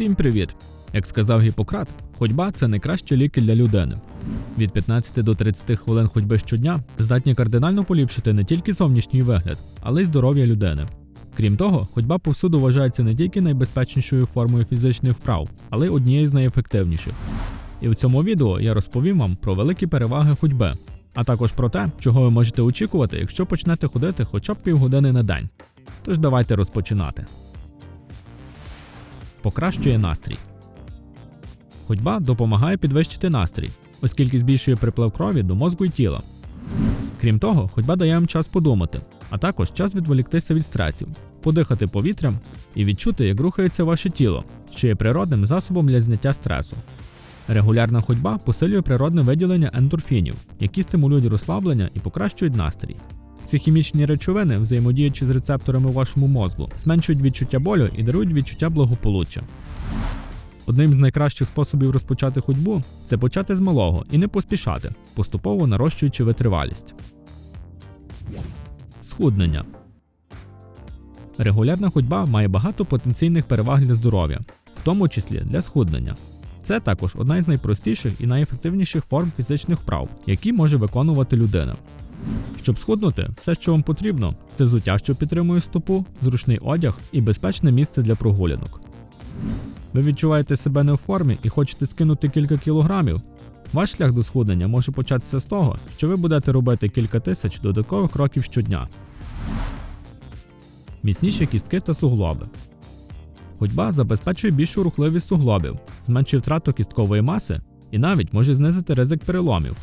Всім привіт! Як сказав Гіппократ, ходьба це найкращі ліки для людини. Від 15 до 30 хвилин ходьби щодня здатні кардинально поліпшити не тільки зовнішній вигляд, але й здоров'я людини. Крім того, ходьба повсюду вважається не тільки найбезпечнішою формою фізичних вправ, але й однією з найефективніших. І в цьому відео я розповім вам про великі переваги ходьби, а також про те, чого ви можете очікувати, якщо почнете ходити хоча б півгодини на день. Тож давайте розпочинати. Покращує настрій. Ходьба допомагає підвищити настрій, оскільки збільшує приплив крові до мозку і тіла. Крім того, ходьба дає вам час подумати, а також час відволіктися від стресів, подихати повітрям і відчути, як рухається ваше тіло, що є природним засобом для зняття стресу. Регулярна ходьба посилює природне виділення ендорфінів, які стимулюють розслаблення і покращують настрій. Ці хімічні речовини, взаємодіючи з рецепторами у вашому мозку, зменшують відчуття болю і дарують відчуття благополуччя. Одним з найкращих способів розпочати ходьбу це почати з малого і не поспішати, поступово нарощуючи витривалість. Схуднення. Регулярна ходьба має багато потенційних переваг для здоров'я, в тому числі для схуднення. Це також одна із найпростіших і найефективніших форм фізичних вправ, які може виконувати людина. Щоб схуднути, все, що вам потрібно, це взуття, що підтримує стопу, зручний одяг і безпечне місце для прогулянок. Ви відчуваєте себе не в формі і хочете скинути кілька кілограмів. Ваш шлях до схуднення може початися з того, що ви будете робити кілька тисяч додаткових кроків щодня. Міцніші кістки та суглоби. Ходьба забезпечує більшу рухливість суглобів, зменшує втрату кісткової маси і навіть може знизити ризик переломів.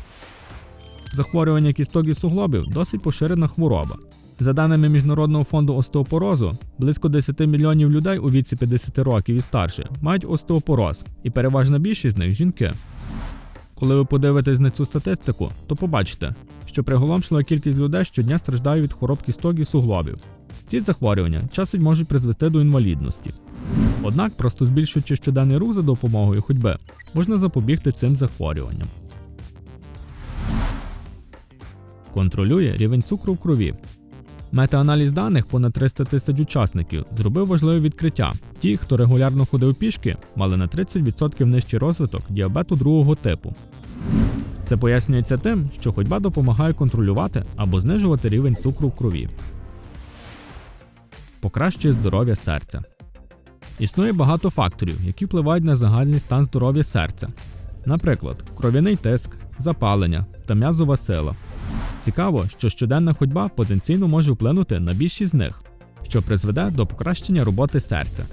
Захворювання кісток і суглобів досить поширена хвороба. За даними Міжнародного фонду остеопорозу, близько 10 мільйонів людей у віці 50 років і старше мають остеопороз, і переважна більшість з них жінки. Коли ви подивитесь на цю статистику, то побачите, що приголомшлива кількість людей щодня страждає від хвороб кісток і суглобів. Ці захворювання часом можуть призвести до інвалідності. Однак, просто збільшуючи щоденний рух за допомогою ходьби, можна запобігти цим захворюванням. Контролює рівень цукру в крові. Метааналіз даних понад 300 тисяч учасників зробив важливе відкриття. Ті, хто регулярно ходив пішки, мали на 30% нижчий розвиток діабету другого типу. Це пояснюється тим, що ходьба допомагає контролювати або знижувати рівень цукру в крові. Покращує здоров'я серця. Існує багато факторів, які впливають на загальний стан здоров'я серця. Наприклад, кров'яний тиск, запалення та м'язова сила. Цікаво, що щоденна ходьба потенційно може вплинути на більшість з них, що призведе до покращення роботи серця.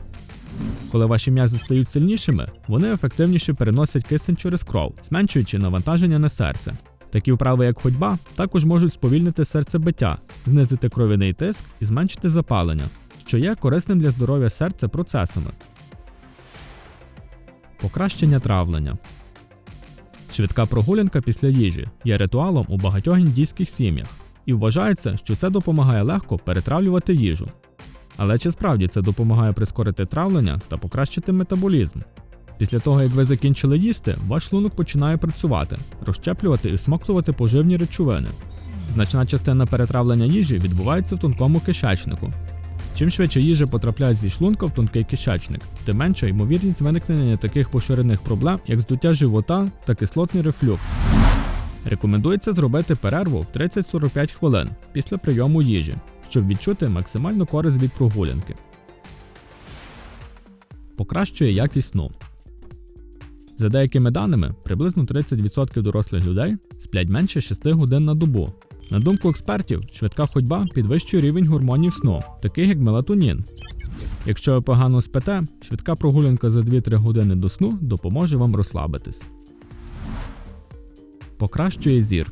Коли ваші м'язи стають сильнішими, вони ефективніше переносять кисень через кров, зменшуючи навантаження на серце. Такі вправи, як ходьба, також можуть сповільнити серцебиття, знизити кров'яний тиск і зменшити запалення, що є корисним для здоров'я серця процесами. Покращення травлення. Швидка прогулянка після їжі є ритуалом у багатьох індійських сім'ях, і вважається, що це допомагає легко перетравлювати їжу. Але чи справді це допомагає прискорити травлення та покращити метаболізм? Після того, як ви закінчили їсти, ваш шлунок починає працювати, розщеплювати і смоктувати поживні речовини. Значна частина перетравлення їжі відбувається в тонкому кишечнику. Чим швидше їжа потрапляє зі шлунка в тонкий кишечник, тим менша ймовірність виникнення таких поширених проблем, як здуття живота та кислотний рефлюкс. Рекомендується зробити перерву в 30-45 хвилин після прийому їжі, щоб відчути максимальну користь від прогулянки. Покращує якість сну. За деякими даними, приблизно 30% дорослих людей сплять менше 6 годин на добу. На думку експертів, швидка ходьба підвищує рівень гормонів сну, таких як мелатонін. Якщо ви погано спите, швидка прогулянка за 2-3 години до сну допоможе вам розслабитись. Покращує зір.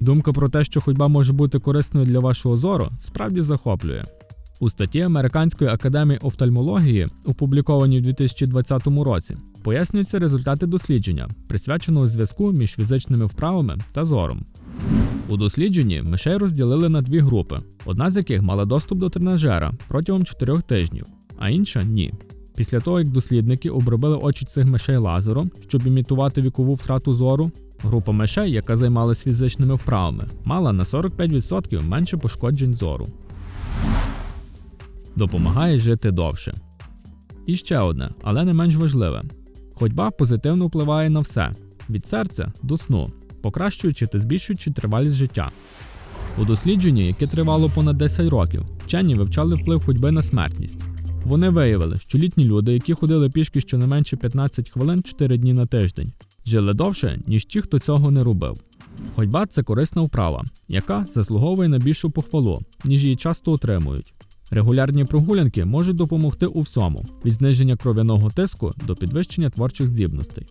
Думка про те, що ходьба може бути корисною для вашого зору, справді захоплює. У статті Американської академії офтальмології, опублікованій у 2020 році, пояснюються результати дослідження, присвяченого зв'язку між фізичними вправами та зором. У дослідженні мишей розділили на дві групи, одна з яких мала доступ до тренажера протягом 4 тижнів, а інша ні. Після того, як дослідники обробили очі цих мишей лазером, щоб імітувати вікову втрату зору, група мишей, яка займалась фізичними вправами, мала на 45% менше пошкоджень зору. Допомагає жити довше. І ще одне, але не менш важливе: ходьба позитивно впливає на все від серця до сну, покращуючи та збільшуючи тривалість життя. У дослідженні, яке тривало понад 10 років, вчені вивчали вплив ходьби на смертність. Вони виявили, що літні люди, які ходили пішки щонайменше 15 хвилин 4 дні на тиждень, жили довше, ніж ті, хто цього не робив. Ходьба це корисна вправа, яка заслуговує на більшу похвалу, ніж її часто отримують. Регулярні прогулянки можуть допомогти у всьому: від зниження кров'яного тиску до підвищення творчих здібностей.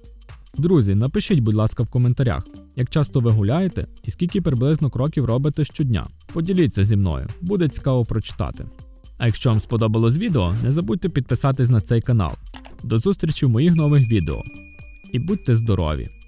Друзі, напишіть, будь ласка, в коментарях, як часто ви гуляєте і скільки приблизно кроків робите щодня. Поділіться зі мною, буде цікаво прочитати. А якщо вам сподобалось відео, не забудьте підписатись на цей канал. До зустрічі в моїх нових відео. І будьте здорові!